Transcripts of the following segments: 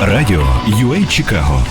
Радіо UA Чикаго.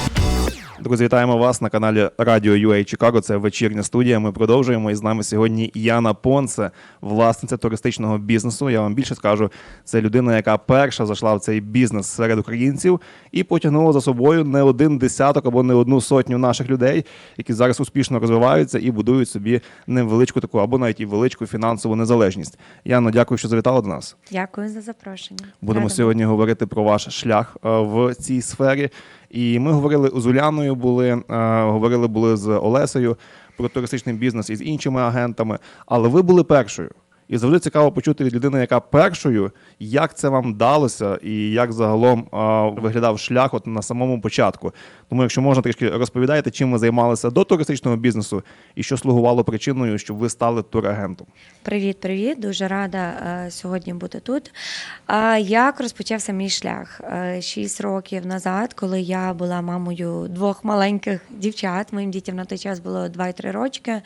Друзі, вітаємо вас на каналі Радіо UA Чикаго. Це вечірня студія. Ми продовжуємо. І з нами сьогодні Яна Понце, власниця туристичного бізнесу. Я вам більше скажу, це людина, яка перша зайшла в цей бізнес серед українців і потягнула за собою не один десяток або не одну сотню наших людей, які зараз успішно розвиваються і будують собі невеличку таку або навіть і величку фінансову незалежність. Яна, дякую, що завітала до нас. Дякую за запрошення. Будемо Рада сьогодні говорити про ваш шлях е, в цій сфері. І ми говорили з Уляною, були е, говорили були з Олесею про туристичний бізнес і з іншими агентами. Але ви були першою. І завжди цікаво почути від людини, яка першою, як це вам вдалося, і як загалом е, виглядав шлях от на самому початку. Тому, якщо можна трішки розповідайте, чим ви займалися до туристичного бізнесу і що слугувало причиною, щоб ви стали турагентом. Привіт, привіт. Дуже рада е, сьогодні бути тут. А як розпочався мій шлях? Е, Шість років назад, коли я була мамою двох маленьких дівчат, моїм дітям на той час було 2-3 рочки,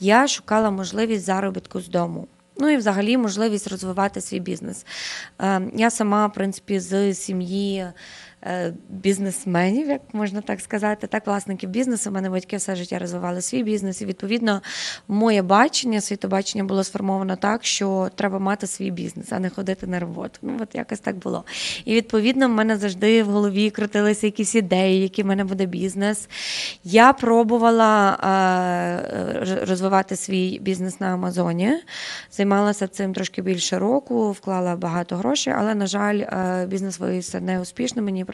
я шукала можливість заробітку з дому. Ну і взагалі можливість розвивати свій бізнес. Е, Я сама, в принципі, з сім'ї бізнесменів, як можна так сказати, так, власників бізнесу. У мене батьки все життя розвивали свій бізнес. І відповідно, моє бачення, світобачення було сформовано так, що треба мати свій бізнес, а не ходити на роботу. Ну, от якось так було. І відповідно, в мене завжди в голові крутилися якісь ідеї, який в мене буде бізнес. Я пробувала е, е, розвивати свій бізнес на Амазоні. Займалася цим трошки більше року, вклала багато грошей, але, на жаль, е, бізнес виявився неуспішно. Мені е,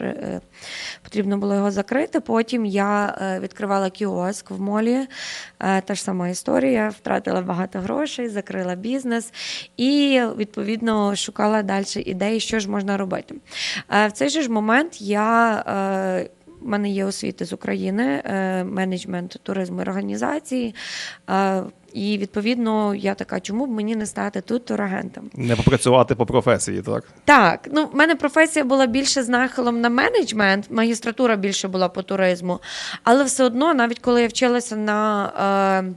потрібно було його закрити. Потім я е, відкривала кіоск в молі. Е, Та ж сама історія. Втратила багато грошей, закрила бізнес і відповідно шукала далі ідеї, що ж можна робити. Е, В цей же ж момент я. е, в мене є освіти з України, е, менеджмент туризму організації. І відповідно я така, чому б мені не стати тут турагентом? Не попрацювати по професії, так? Так, ну в мене професія була більше з нахилом на менеджмент, магістратура більше була по туризму. Але все одно, навіть коли я вчилася на, е,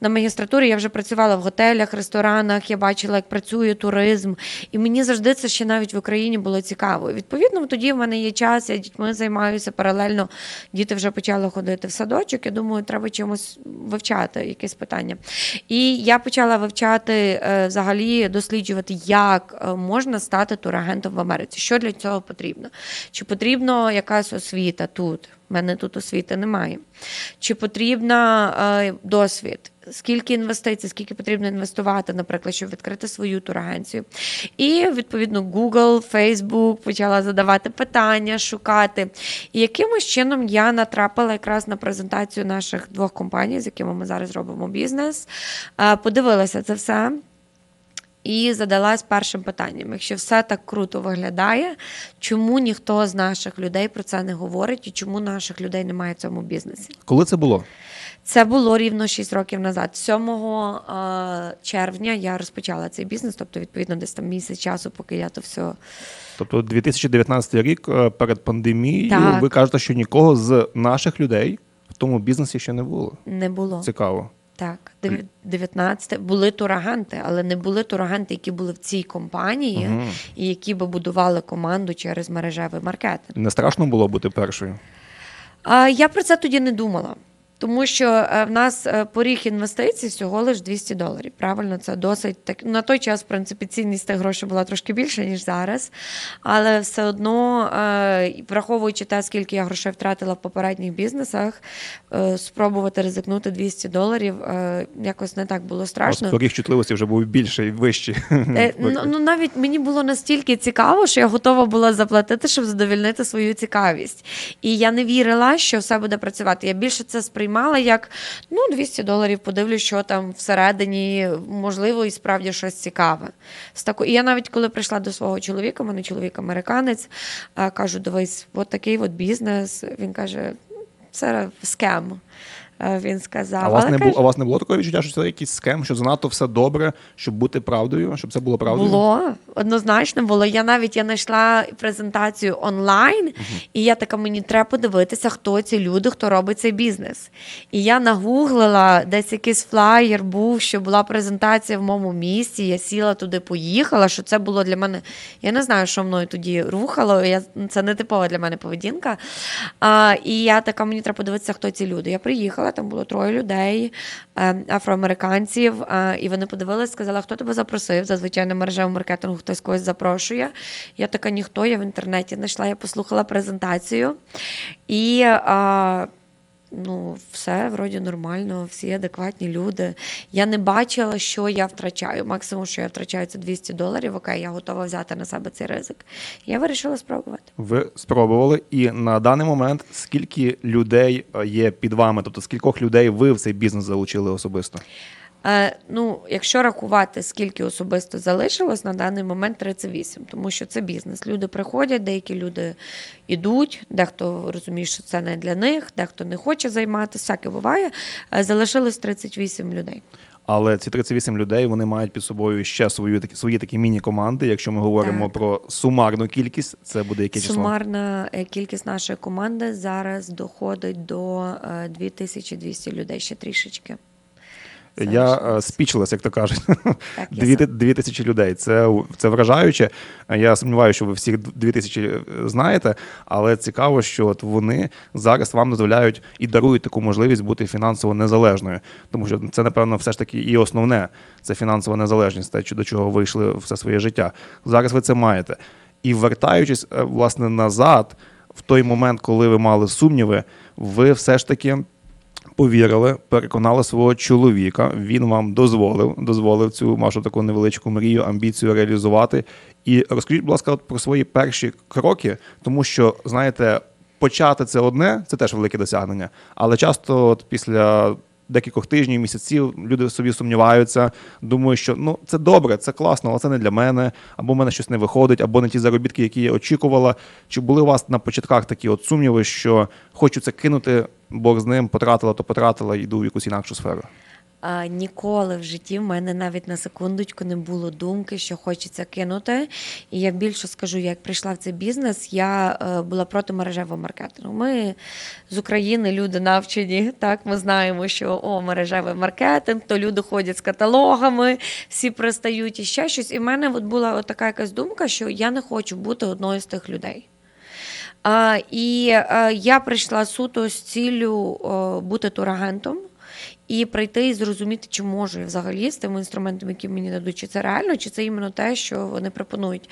на магістратурі, я вже працювала в готелях, ресторанах, я бачила, як працює туризм. І мені завжди це ще навіть в Україні було цікаво. І, Відповідно, тоді в мене є час, я дітьми займаюся паралельно. Діти вже почали ходити в садочок. Я думаю, треба чимось вивчати якесь питання. І я почала вивчати е, взагалі досліджувати, як е, можна стати турагентом в Америці. Що для цього потрібно? Чи потрібна якась освіта тут? У мене тут освіти немає. Чи потрібна е, досвід? Скільки інвестицій, скільки потрібно інвестувати, наприклад, щоб відкрити свою турагенцію. І відповідно Google, Facebook почала задавати питання, шукати. І якимось чином я натрапила якраз на презентацію наших двох компаній, з якими ми зараз робимо бізнес. Е, Подивилася це все. І задалась першим питанням: якщо все так круто виглядає, чому ніхто з наших людей про це не говорить і чому наших людей немає в цьому бізнесі? Коли це було? Це було рівно 6 років назад. 7 е, червня я розпочала цей бізнес, тобто, відповідно, десь там місяць часу, поки я то все. Тобто 2019 рік е, перед пандемією, Так. ви кажете, що нікого з наших людей в тому бізнесі ще не було. Не було. Цікаво. Так, Дев- 19 були тураганти, але не були тураганти, які були в цій компанії угу. і які би будували команду через мережевий маркетинг. Не страшно було бути першою. А, Я про це тоді не думала. Тому що е, в нас е, поріг інвестицій всього лише 200 доларів. Правильно, це досить так. На той час, в принципі, цінність тих грошей була трошки більша, ніж зараз. Але все одно, е, враховуючи те, скільки я грошей втратила в попередніх бізнесах, спробувати ризикнути 200 доларів якось не так було страшно. Поріг чутливості вже був більший вищий. Ну, ну навіть мені було настільки цікаво, що я готова була заплатити, щоб задовільнити свою цікавість. І я не вірила, що все буде працювати. Я більше це сприймала як ну 200 доларів, подивлюсь, що там всередині, можливо, і справді щось цікаве. І я навіть коли прийшла до свого чоловіка, в мене чоловік американець, кажу: дивись, от такий от бізнес. Він каже: це скем. Е, Він сказав. А у вас Але не було, а у вас не було такого відчуття, що це якийсь схем, що занадто все добре, щоб бути правдою, щоб це було правдою? Було однозначно було. Я навіть я знайшла презентацію онлайн, і я така, мені треба подивитися, хто ці люди, хто робить цей бізнес. І я нагуглила, десь якийсь флаєр був, що була презентація в моєму місті. Я сіла туди, поїхала. Що це було для мене? Я не знаю, що мною тоді рухало. Я, це не типова для мене поведінка. А, і я така, мені треба подивитися, хто ці люди. Я приїхала, там було троє людей, е, афроамериканців, е, і вони подивилися, сказали, хто тебе запросив. Зазвичай на мережевому маркетингу хтось когось запрошує. Я така ніхто, я в інтернеті знайшла, я послухала презентацію. І е, ну, все вроді нормально, всі адекватні люди. Я не бачила, що я втрачаю. Максимум, що я втрачаю, це 200 доларів. Окей, я готова взяти на себе цей ризик. Я вирішила спробувати. Ви спробували, і на даний момент скільки людей е, є під вами? Тобто скількох людей ви в цей бізнес залучили особисто? Е, ну, якщо рахувати, скільки особисто залишилось, на даний момент 38, тому що це бізнес. Люди приходять, деякі люди йдуть, дехто розуміє, що це не для них, дехто не хоче займатися, всяке буває. Е, Залишилось 38 людей. Але ці 38 людей вони мають під собою ще свою такі свої такі міні-команди. Якщо ми говоримо Так. про сумарну кількість, це буде яке число? Сумарна е, кількість нашої команди зараз доходить до е, 2200 людей, ще трішечки. Я залишилось. спічлес, як то кажуть. Так, Дві, дві тисячі людей. Це, це вражаюче. Я сумніваюся, що ви всіх дві тисячі е, знаєте, але цікаво, що от вони зараз вам дозволяють і дарують таку можливість бути фінансово незалежною. Тому що це, напевно, все ж таки і основне це фінансова незалежність, те, до чого ви йшли все своє життя. Зараз ви це маєте. І вертаючись е, власне назад, в той момент, коли ви мали сумніви, ви все ж таки повірили, переконали свого чоловіка. Він вам дозволив, дозволив цю вашу таку невеличку мрію, амбіцію реалізувати. І розкажіть, будь ласка, про свої перші кроки, тому що знаєте, почати це одне, це теж велике досягнення. Але часто, от після декількох тижнів, місяців, люди собі сумніваються, думають, що ну це добре, це класно, але це не для мене, або в мене щось не виходить, або не ті заробітки, які я очікувала. Чи були у вас на початках такі от сумніви, що хочу це кинути, Бог з ним, потратила, то потратила, йду в якусь інакшу сферу? А, ніколи в житті в мене навіть на секундочку не було думки, що хочеться кинути. І я більше скажу, як прийшла в цей бізнес, я е, була проти мережевого маркетингу. Ми з України люди навчені. Так, ми знаємо, що о, мережевий маркетинг, то люди ходять з каталогами, всі пристають і ще щось. І в мене от була от така якась думка, що я не хочу бути одною з тих людей. І е, я прийшла суто з ціллю е, бути турагентом і прийти і зрозуміти, чи можу я взагалі з тими інструментами, які мені дадуть, чи це реально, чи це іменно те, що вони пропонують.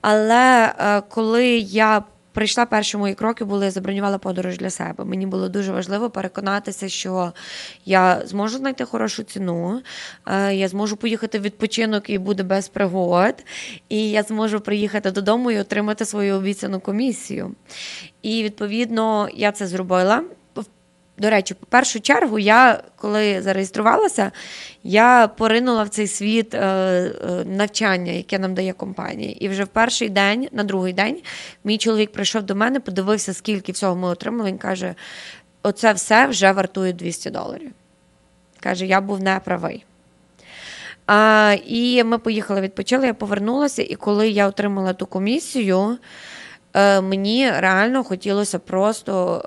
Але е, коли я прийшла, перші мої кроки були, я забронювала подорож для себе. Мені було дуже важливо переконатися, що я зможу знайти хорошу ціну, е, я зможу поїхати в відпочинок і буде без пригод, і я зможу приїхати додому і отримати свою обіцяну комісію. І відповідно я це зробила. До речі, по першу чергу, я коли зареєструвалася, я поринула в цей світ е, е, навчання, яке нам дає компанія. І вже в перший день, на другий день, мій чоловік прийшов до мене, подивився, скільки всього ми отримали. Він каже: оце все вже вартує 200 доларів. Каже, я був неправий. А, і ми поїхали, відпочили, я повернулася, і коли я отримала ту комісію, е, мені реально хотілося просто.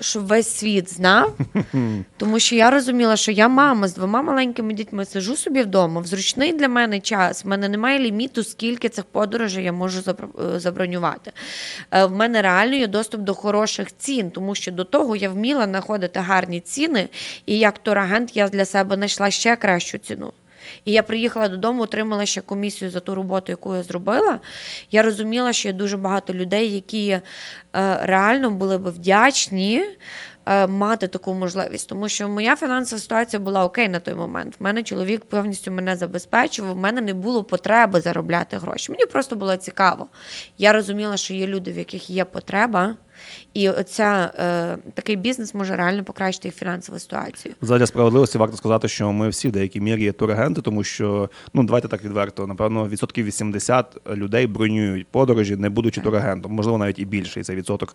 Щоб весь світ знав, тому що я розуміла, що я мама з двома маленькими дітьми сижу собі вдома в зручний для мене час. В мене немає ліміту, скільки цих подорожей я можу е, забронювати. Е, В мене реально є доступ до хороших цін, тому що до того я вміла знаходити гарні ціни, і як турагент я для себе знайшла ще кращу ціну. І я приїхала додому, отримала ще комісію за ту роботу, яку я зробила. Я розуміла, що є дуже багато людей, які е, реально були би вдячні е, мати таку можливість. Тому що моя фінансова ситуація була окей на той момент. В мене чоловік повністю мене забезпечував, в мене не було потреби заробляти гроші. Мені просто було цікаво. Я розуміла, що є люди, в яких є потреба. І оця е, такий бізнес може реально покращити їх фінансову ситуацію. Задля справедливості варто сказати, що ми всі в деякій мірі турагенти, тому що ну давайте так відверто. Напевно, відсотків 80 людей бронюють подорожі, не будучи турагентом, можливо, навіть і більше, і цей відсоток.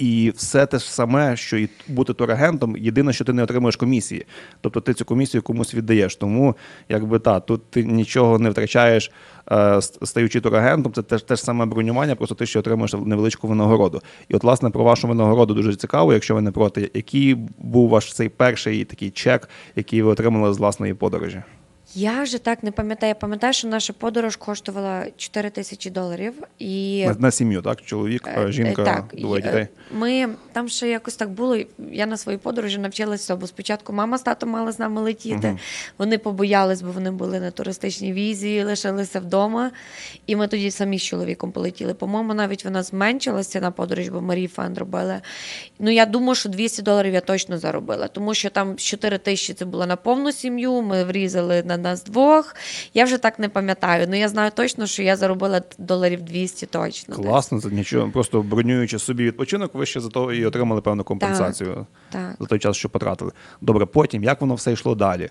І все те ж саме, що і бути турагентом, єдине, що ти не отримуєш комісії. Тобто ти цю комісію комусь віддаєш. Тому, якби та, тут ти нічого не втрачаєш, е, стаючи турагентом, це теж те ж саме бронювання, просто ти ще отримуєш невеличку винагороду. І от, власне, про вашу винагороду дуже цікаво, якщо ви не проти, який був ваш цей перший такий чек, який ви отримали з власної подорожі? Я вже так не пам'ятаю. Я пам'ятаю, що наша подорож коштувала 4 тисячі доларів. І На, на сім'ю, так? Чоловік, Е, е, жінка, так, двоє е, дітей. Ми там ще якось так було. Я на своїй подорожі навчилася, бо спочатку мама з татом мали з нами летіти. Мгм. Вони побоялись, бо вони були на туристичній візі, лишилися вдома. І ми тоді самі з чоловіком полетіли. По-моєму, навіть вона зменшилася на подорож, бо Марії фан робили. Ну я думаю, що 200 доларів я точно заробила, тому що там 4 тисячі це було на повну сім'ю. Ми врізали на нас двох. Я вже так не пам'ятаю. Ну я знаю точно, що я заробила доларів 200 точно. Класно, це нічого. Просто бронюючи собі відпочинок, ви ще за то і отримали певну компенсацію Так. за той час, що потратили. Добре, потім як воно все йшло далі?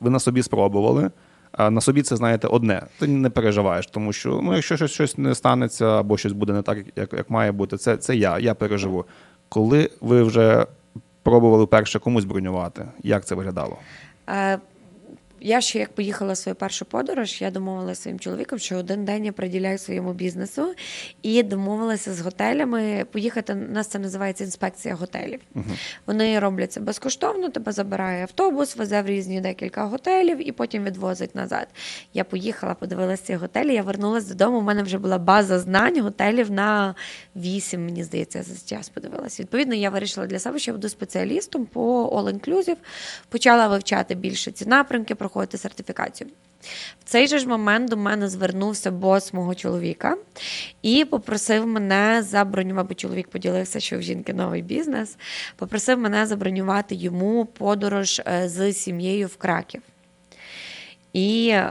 Ви на собі спробували. А на собі це знаєте одне. Ти не переживаєш, тому що ну, якщо щось, щось не станеться або щось буде не так, як, як має бути, це, це я, я переживу. Коли ви вже пробували перше комусь бронювати, як це виглядало? Я ще як поїхала в свою першу подорож, я домовилася своїм чоловіком, що один день я приділяю своєму бізнесу і домовилася з готелями поїхати. У нас це називається інспекція готелів. Вони роблять це безкоштовно. Тебе забирає автобус, везе в різні декілька готелів і потім відвозить назад. Я поїхала, подивилася ці готелі. Я вернулася додому. У мене вже була база знань готелів на вісім. Мені здається, за час подивилася. Відповідно, я вирішила для себе, що я буду спеціалістом по all inclusive. Почала вивчати більше ці напрямки, проходити сертифікацію. В цей же ж момент до мене звернувся бос мого чоловіка і попросив мене забронювати, бо чоловік поділився, що в жінки новий бізнес. Попросив мене забронювати йому подорож е, з сім'єю в Краків. І е,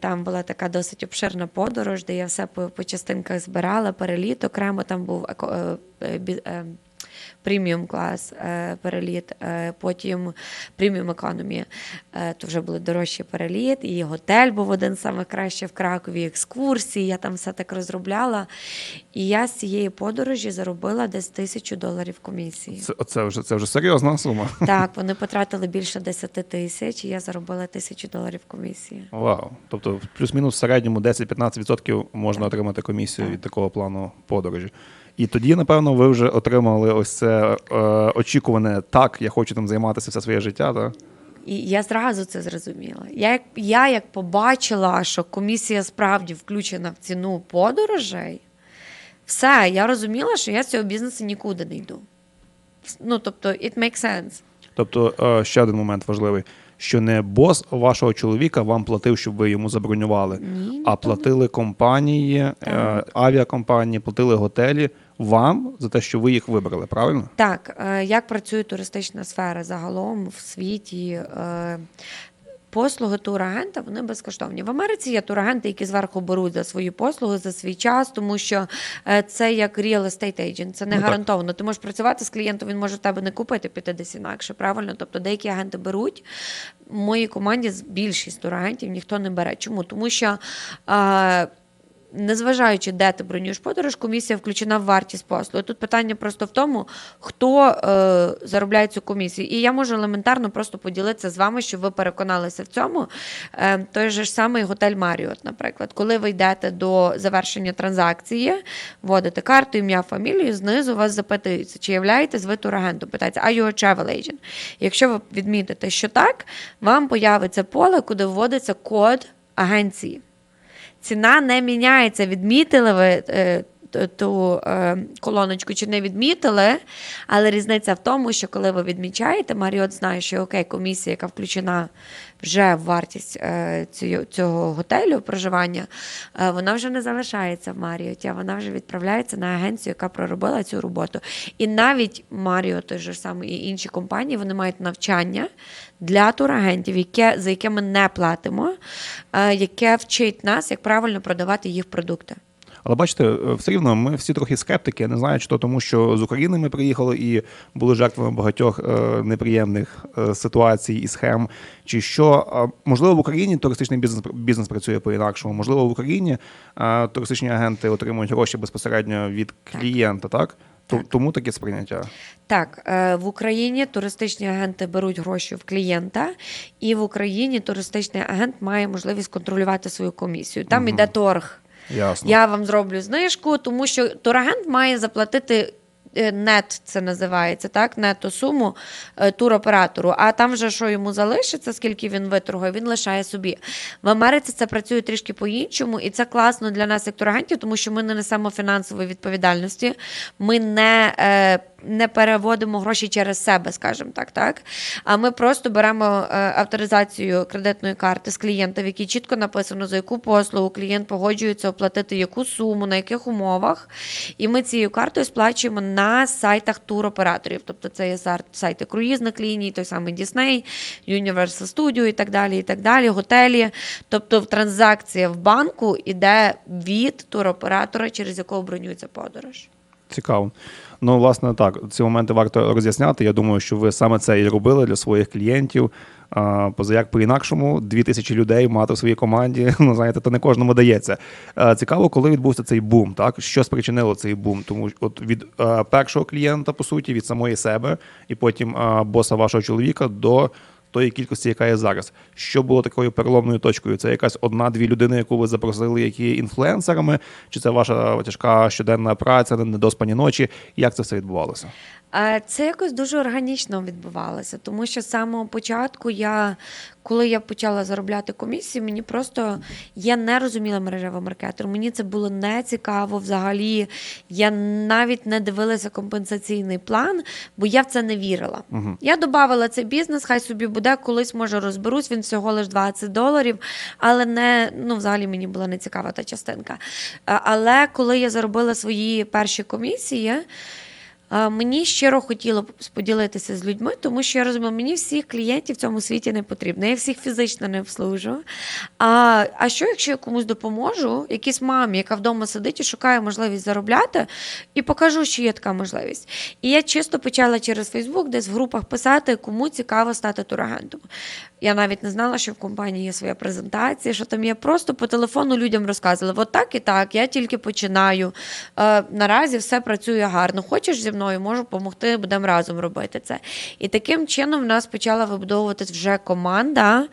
там була така досить обширна подорож, де я все по, по частинках збирала, переліт окремо там був е, е, преміум клас е, переліт, е, потім преміум економі, е, то вже були дорожчі переліт, і готель був один з самих кращих в Кракові, екскурсії, я там все так розробляла. І я з цієї подорожі заробила десь тисячу доларів комісії. Це, це, вже, це вже серйозна сума. Так, вони потратили більше 10 тисяч, і я заробила тисячу доларів комісії. Вау. Тобто, плюс-мінус в середньому 10-15% можна отримати комісію від такого плану подорожі. І тоді, напевно, ви вже отримали ось це е, очікуване так, я хочу там займатися все своє життя. Так? І я зразу це зрозуміла. Я як, я як побачила, що комісія справді включена в ціну подорожей, все, я розуміла, що я з цього бізнесу нікуди не йду. Ну, тобто, it makes sense. Тобто, е, ще один момент важливий: що не бос вашого чоловіка вам платив, щоб ви йому забронювали, Ні, а платили компанії, е, авіакомпанії, платили готелі вам за те, що ви їх вибрали, правильно? Так, е, як працює туристична сфера загалом в світі? Послуги турагента вони безкоштовні. В Америці є турагенти, які зверху беруть за свої послуги за свій час, тому що е, це як real estate agent, це не Ну, так. гарантовано. Ти можеш працювати з клієнтом, він може в тебе не купити, піти десь інакше. Правильно? Тобто деякі агенти беруть. В моїй команді більшість турагентів ніхто не бере. Чому? Тому що. Е, Незважаючи, де ти бронюєш подорож, комісія включена в вартість послуги. Тут питання просто в тому, хто е, заробляє цю комісію. І я можу елементарно просто поділитися з вами, щоб ви переконалися в цьому. Е, той же ж самий готель Маріот, наприклад, коли ви йдете до завершення транзакції, вводите карту, ім'я, фамілію, знизу вас запитується, чи являєтесь ви турагентом. Питається, are you a travel agent? Якщо ви відмітите, що так, вам появиться поле, куди вводиться код агенції. Ціна не міняється. Відмітили ви е, ту е, колоночку чи не відмітили, але різниця в тому, що коли ви відмічаєте, Маріот знає, що окей, комісія, яка включена вже вартість е, цього, готелю проживання, е, вона вже не залишається в Маріоті, а вона вже відправляється на агенцію, яка проробила цю роботу. І навіть Маріот, же самий і інші компанії, вони мають навчання для турагентів, яке, за яке ми не платимо, е, яке вчить нас, як правильно продавати їх продукти. Але бачите, е, все рівно ми всі трохи скептики. Я не знаю, чи то тому, що з України ми приїхали і були жертвами багатьох е, неприємних е, ситуацій і схем. Чи що можливо в Україні туристичний бізнес бізнес працює по-інакшому? Можливо, в Україні туристичні агенти отримують гроші безпосередньо від клієнта, так? Так. Тому таке сприйняття. Так, в Україні туристичні агенти беруть гроші в клієнта, і в Україні туристичний агент має можливість контролювати свою комісію. Там Мгм. іде торг. Ясно. Я вам зроблю знижку, тому що турагент має заплатити. Нет, це називається так, нету суму е, туроператору. А там вже що йому залишиться, скільки він виторгує, він лишає собі. В Америці це працює трішки по-іншому, і це класно для нас, як турагентів, тому що ми не несемо фінансової відповідальності. Ми не, е, не переводимо гроші через себе, скажімо так. так. А ми просто беремо е, авторизацію кредитної карти з клієнта, в якій чітко написано, за яку послугу клієнт погоджується оплатити яку суму, на яких умовах. І ми цією картою сплачуємо на сайтах туроператорів. Тобто це є сайти круїзних ліній, той самий Disney, Universal Studio і так далі, і так далі, готелі. Тобто транзакція в банку іде від туроператора, через якого бронюється подорож. Цікаво. Ну, власне, так, ці моменти варто роз'ясняти. Я думаю, що ви саме це і робили для своїх клієнтів. Позаяк поза по-інакшому, дві тисячі людей мати в своїй команді, ну знаєте, то не кожному дається. Цікаво, коли відбувся цей бум, так? Що спричинило цей бум? Тому от від першого клієнта, по суті, від самої себе, і потім боса вашого чоловіка до тої кількості, яка є зараз. Що було такою переломною точкою? Це якась одна-дві людини, яку ви запросили, які є інфлюенсерами, чи це ваша тяжка щоденна праця, недоспані ночі? Як це все відбувалося? Це якось дуже органічно відбувалося, тому що з самого початку я, коли я почала заробляти комісію, мені просто я не розуміла мережевий маркетер. Мені це було не цікаво взагалі. Я навіть не дивилася компенсаційний план, бо я в це не вірила. Мгм. Я додавала цей бізнес, хай собі буде, колись може розберусь. Він всього лиш 20 доларів, але не ну взагалі мені була не цікава та частинка. Але коли я заробила свої перші комісії. Мені щиро хотіло б поділитися з людьми, тому що я розумію, мені всіх клієнтів в цьому світі не потрібно. Я всіх фізично не обслужу. А, а що, якщо я комусь допоможу, якійсь мамі, яка вдома сидить і шукає можливість заробляти, і покажу, що є така можливість. І я чисто почала через Фейсбук десь в групах писати, кому цікаво стати турагентом. Я навіть не знала, що в компанії є своя презентація, що там є. Просто по телефону людям розказувала: от так і так, я тільки починаю. Е, наразі все працює гарно. Хочеш зі мною, можу допомогти, будемо разом робити це. І таким чином в нас почала вибудовуватись вже команда.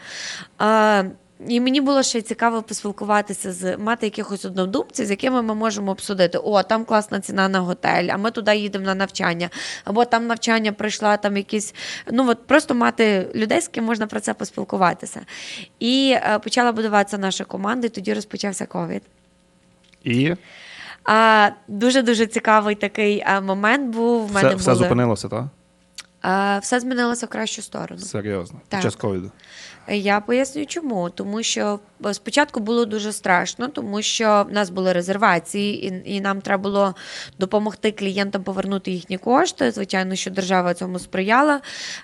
Е, і мені було ще цікаво поспілкуватися з мати якихось однодумців, з якими ми можемо обсудити. О, там класна ціна на готель, а ми туди їдемо на навчання. Або там навчання прийшла, там якісь. Ну от просто мати людей, з ким можна про це поспілкуватися. І е, почала будуватися наша команда, і тоді розпочався ковід. І А дуже дуже цікавий такий а, момент був. В мене все, все були... зупинилося, так? Все змінилося в кращу сторону. Серйозно. Так. Під час ковіду. Я поясню, чому. Тому що спочатку було дуже страшно, тому що в нас були резервації, і, і нам треба було допомогти клієнтам повернути їхні кошти. Звичайно, що держава цьому сприяла,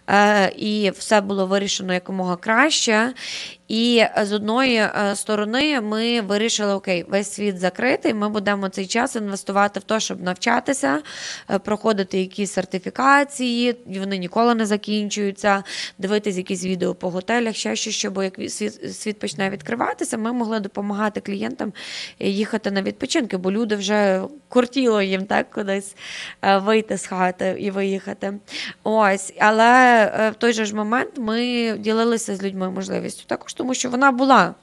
е, і все було вирішено якомога краще. І з одної е, сторони ми вирішили, окей, весь світ закритий. Ми будемо цей час інвестувати в те, щоб навчатися, е, проходити якісь сертифікації, вони ніколи не закінчуються, дивитись якісь відео по готелях, ще щось, щоб як світ, світ почне відкриватися, ми могли допомагати клієнтам е, їхати на відпочинки, бо люди вже кортіло їм так кудись е, вийти з хати і виїхати. Ось, але е, в той же ж момент ми ділилися з людьми можливістю також, тому що вона була.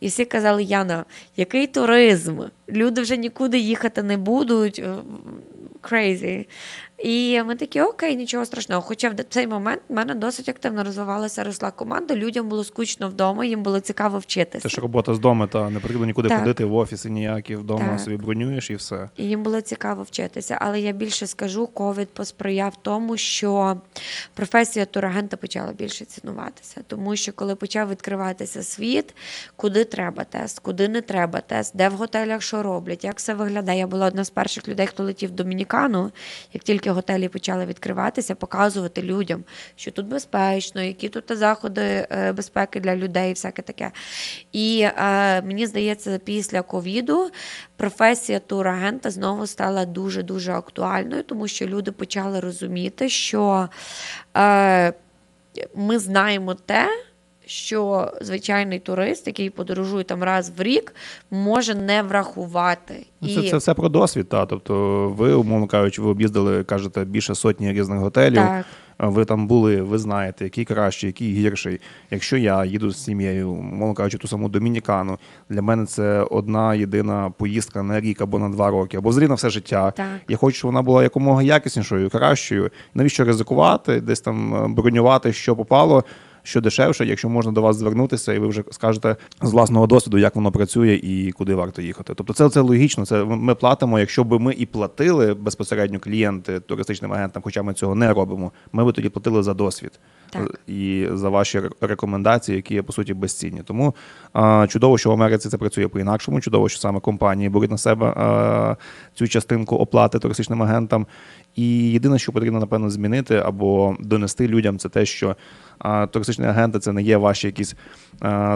І всі казали: Яна, який туризм? Люди вже нікуди їхати не будуть. Crazy. І ми такі, окей, нічого страшного. Хоча в цей момент в мене досить активно розвивалася росла команда. Людям було скучно вдома, їм було цікаво вчитися. Це ж робота з дому, та не потрібно нікуди Так. ходити в офіси ніякі, вдома Так. собі бронюєш і все. І їм було цікаво вчитися. Але я більше скажу, ковід посприяв тому, що професія турагента почала більше цінуватися. Тому що коли почав відкриватися світ, куди треба тест, куди не треба тест, де в готелях що роблять, як все виглядає. Я була одна з перших людей, хто летів в Домінікану, як тільки готелі почали відкриватися, показувати людям, що тут безпечно, які тут заходи е, безпеки для людей, і всяке таке. І е, мені здається, після ковіду професія турагента знову стала дуже дуже актуальною, тому що люди почали розуміти, що е, ми знаємо те. Що звичайний турист, який подорожує там раз в рік, може не врахувати. Ну, І Це, це все про досвід. Та. Тобто, ви, умовно кажучи, ви об'їздили, кажете, більше сотні різних готелів. Так. Ви там були, ви знаєте, який кращий, який гірший. Якщо я їду з сім'єю, умовно кажучи, ту саму Домінікану, для мене це одна єдина поїздка на рік або на два роки, або взагалі на все життя. Так. Я хочу, щоб вона була якомога якіснішою, кращою. Навіщо ризикувати, десь там е, бронювати, що попало, що дешевше, якщо можна до вас звернутися, і ви вже скажете з власного досвіду, як воно працює і куди варто їхати. Тобто, це, це логічно. Це ми платимо. Якщо б ми і платили безпосередньо клієнти туристичним агентам, хоча ми цього не робимо, ми би тоді платили за досвід Так. і за ваші рекомендації, які є по суті безцінні. Тому а, чудово, що в Америці це працює по-інакшому. Чудово, що саме компанії беруть на себе а, цю частинку оплати туристичним агентам. І єдине, що потрібно напевно змінити або донести людям, це те, що а, туристичні агенти це не є ваші якісь,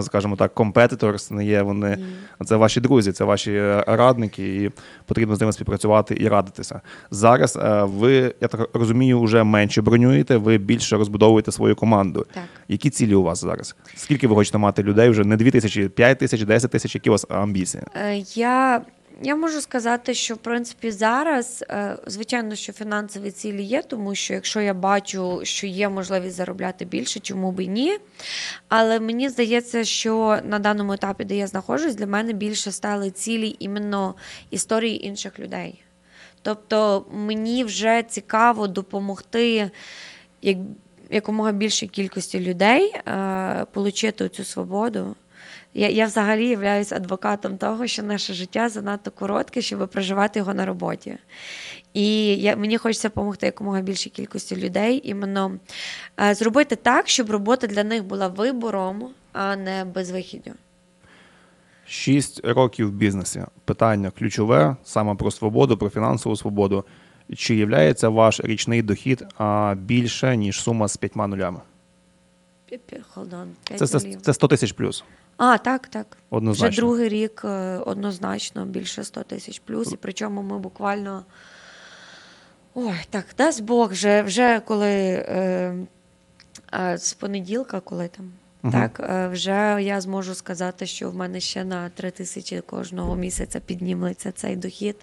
скажімо так, competitors, не є вони. Це ваші друзі, це ваші е, радники, і потрібно з ними співпрацювати і радитися. Зараз е, ви, я так розумію, вже менше бронюєте, ви більше розбудовуєте свою команду. Так. Які цілі у вас зараз? Скільки ви хочете мати людей вже? Не 2 тисячі, 5 тисяч, 10 тисяч, які у вас амбіції? Е, Я, я можу сказати, що в принципі зараз, е, звичайно, що фінансові цілі є, тому що якщо я бачу, що є можливість заробляти більше, чому б і ні. Але мені здається, що на даному етапі, де я знаходжусь, для мене більше стали цілі іменно історії інших людей. Тобто мені вже цікаво допомогти як, якомога більшій кількості людей е, отримати цю свободу. Я, я взагалі являюсь адвокатом того, що наше життя занадто коротке, щоб проживати його на роботі. І я, мені хочеться допомогти якомога більшій кількості людей, іменно е, зробити так, щоб робота для них була вибором, а не безвихіддю. Шість років в бізнесі. Питання ключове саме про свободу, про фінансову свободу. Чи є ваш річний дохід більше, ніж сума з п'ятьма нулями? Це, це, це 100 тисяч плюс. А, так, так. Однозначно. Вже другий рік е, однозначно більше 100 тисяч плюс. І причому ми буквально. Ой, так, дасть Бог, вже, вже коли е, е, з понеділка, коли там. Мгм. Так, е, вже я зможу сказати, що в мене ще на 3 тисячі кожного місяця підніметься цей дохід.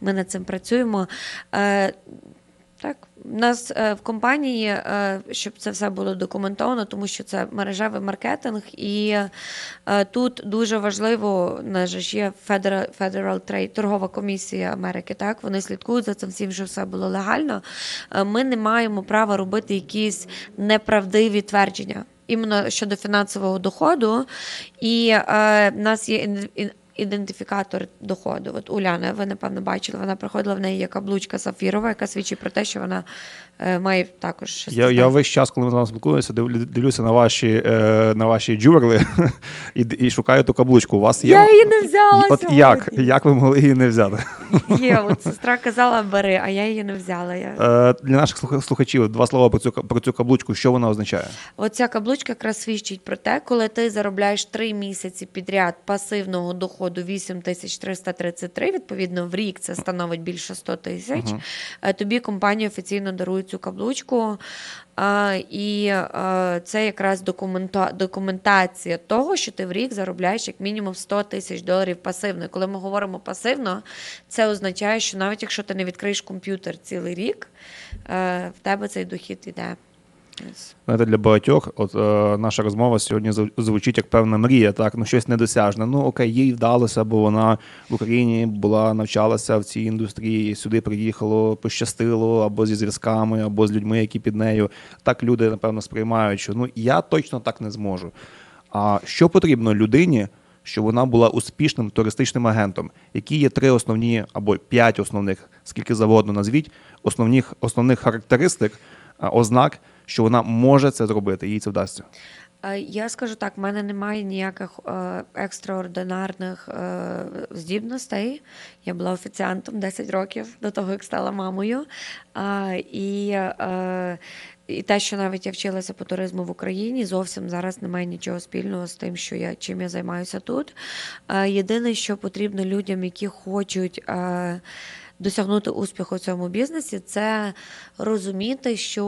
Ми над цим працюємо. Так, у нас е, в компанії, е, щоб це все було документовано, тому що це мережевий маркетинг, і е, тут дуже важливо, на жаль, є Federal, Trade, торгова комісія Америки. Так, вони слідкують за цим всім, щоб все було легально. Ми не маємо права робити якісь неправдиві твердження. Іменно щодо фінансового доходу, і е, в нас є ідентифікатор доходу. От Уляна, ви напевно бачили, вона приходила в неї є каблучка сафірова, яка свідчить про те, що вона е, має також Я, я весь час, коли ми з вами спілкуємося, див- дивлюся на ваші, е, на ваші джуверли і, і шукаю ту каблучку. У вас є. Я її не взяла. От сьогодні. як? Як ви могли її не взяти? Є, от сестра казала, бери, а я її не взяла. Я... Е, для наших слухачів два слова про цю, про цю каблучку. Що вона означає? Оця каблучка якраз свідчить про те, коли ти заробляєш три місяці підряд пасивного доходу 8333, відповідно, в рік це становить більше 100 тисяч. е, Тобі компанія офіційно дарує цю каблучку. А, і е, це якраз документа, документація того, що ти в рік заробляєш як мінімум 100 тисяч доларів пасивно. І коли ми говоримо пасивно, це означає, що навіть якщо ти не відкриєш комп'ютер цілий рік, е, в тебе цей дохід іде. Знаєте, для багатьох, от е, наша розмова сьогодні звучить як певна мрія, так ну щось недосяжне. Ну окей, їй вдалося, бо вона в Україні була, навчалася в цій індустрії, сюди приїхало, пощастило або зі зв'язками, або з людьми, які під нею. Так люди напевно сприймають, що ну я точно так не зможу. А що потрібно людині, щоб вона була успішним туристичним агентом? Які є три основні або п'ять основних, скільки завгодно назвіть, основних, основних характеристик, ознак, що вона може це зробити, їй це вдасться. Е, Я скажу так, в мене немає ніяких е, екстраординарних е, здібностей. Я була офіціантом 10 років до того, як стала мамою. А, і, е, і те, що навіть я вчилася по туризму в Україні, зовсім зараз немає нічого спільного з тим, що я чим я займаюся тут. Е, єдине, що потрібно людям, які хочуть. Е, досягнути успіху в цьому бізнесі, це розуміти, що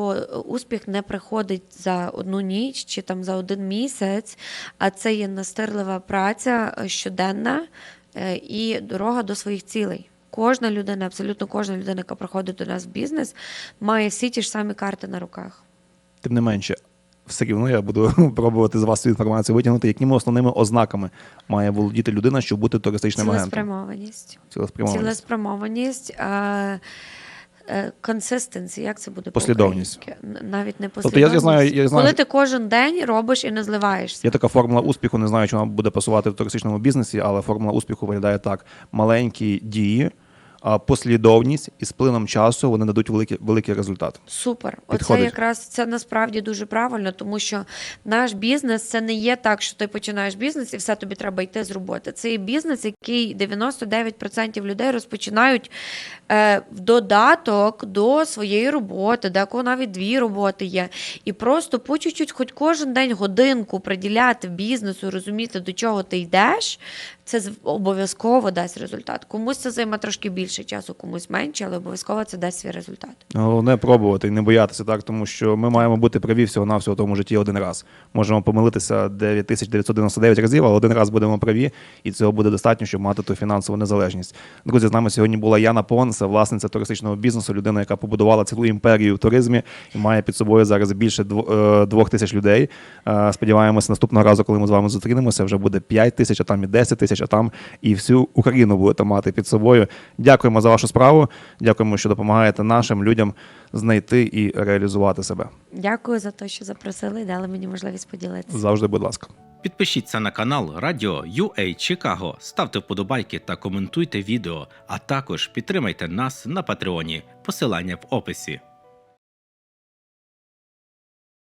успіх не приходить за одну ніч чи там за один місяць, а це є настирлива праця е, щоденна е, і дорога до своїх цілей. Кожна людина, абсолютно кожна людина, яка приходить до нас в бізнес, має всі ті ж самі карти на руках. Тим не менше, все рівно я буду пробувати з вас цю інформацію витягнути, якими основними ознаками має володіти людина, щоб бути туристичним агентом. Цілеспрямованість. Цілеспрямованість. Цілеспрямованість. е, як це буде Послідовність. Навіть не Тобто я- я послідовність. знаю- я знаю, Коли ти кожен день робиш і не зливаєшся. Є така формула успіху, не знаю, чи вона буде пасувати в туристичному бізнесі, але формула успіху виглядає так: маленькі дії, послідовність і з плином часу вони дадуть великий, великий результат. Супер. Оце Підходить. якраз це насправді дуже правильно, тому що наш бізнес це не є так, що ти починаєш бізнес і все тобі треба йти з роботи. Це є бізнес, який 99% людей розпочинають е, в додаток до своєї роботи, декого навіть дві роботи є. І просто по чуть-чуть, хоч кожен день годинку приділяти бізнесу, розуміти, до чого ти йдеш, це обов'язково дасть результат. Комусь це займе трошки більше часу, комусь менше, але обов'язково це дасть свій результат. Головне пробувати і не боятися, так тому що ми маємо бути праві всього на всього тому житті один раз. Можемо помилитися 9999 разів, але один раз будемо праві, і цього буде достатньо, щоб мати ту фінансову незалежність. Друзі, з нами сьогодні була Яна Пон, це власниця туристичного бізнесу, людина, яка побудувала цілу імперію в туризмі і має під собою зараз більше е, двох тисяч людей. Е, Сподіваємося, наступного разу, коли ми з вами зустрінемося, вже буде 5 тисяч, а там і 10 тисяч, а там і всю Україну будете мати під собою. Дякуємо за вашу справу. Дякуємо, що допомагаєте нашим людям знайти і реалізувати себе. Дякую за те, що запросили і дали мені можливість поділитися. Завжди, будь ласка. Підпишіться на канал Радіо UA Чикаго, ставте вподобайки та коментуйте відео, а також підтримайте нас на Патреоні. Посилання в описі.